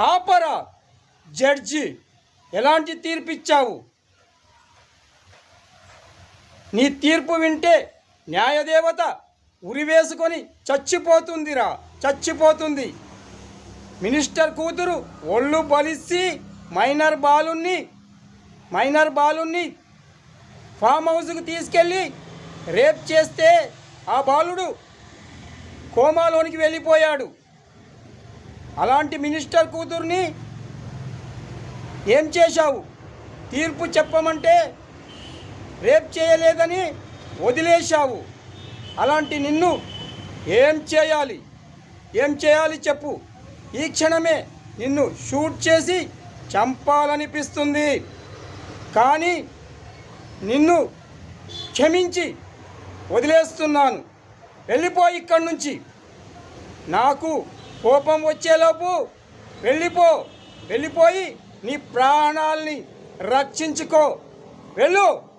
ఆపరా judge ఎలాంటి తీర్పు ఇచ్చావు నీ తీర్పు వింటే న్యాయదేవత ఉరివేసుకొని చచ్చిపోతుందిరా చచ్చిపోతుంది. మినిస్టర్ కూతురు ఒళ్ళు బలిసి మైనర్ బాలుని మైనర్ బాలుని ఫామ్ హౌస్కి తీసుకెళ్ళి రేప్ చేస్తే ఆ బాలుడు కోమాలోనికి వెళ్ళిపోయాడు. అలాంటి మినిస్టర్ కూతుర్ని ఏం చేశావు? తీర్పు చెప్పమంటే రేప్ చేయలేదని వదిలేశావు. అలాంటి నిన్ను ఏం చేయాలి? ఏం చేయాలి చెప్పు. ఈ క్షణమే నిన్ను షూట్ చేసి చంపాలనిపిస్తుంది. కానీ నిన్ను క్షమించి వదిలేస్తున్నాను. వెళ్ళిపోయి ఇక్కడి నుంచి నాకు కోపం వచ్చేలోపు వెళ్ళిపో వెళ్ళిపోయి నీ ప్రాణాల్ని రక్షించుకో. వెళ్ళు.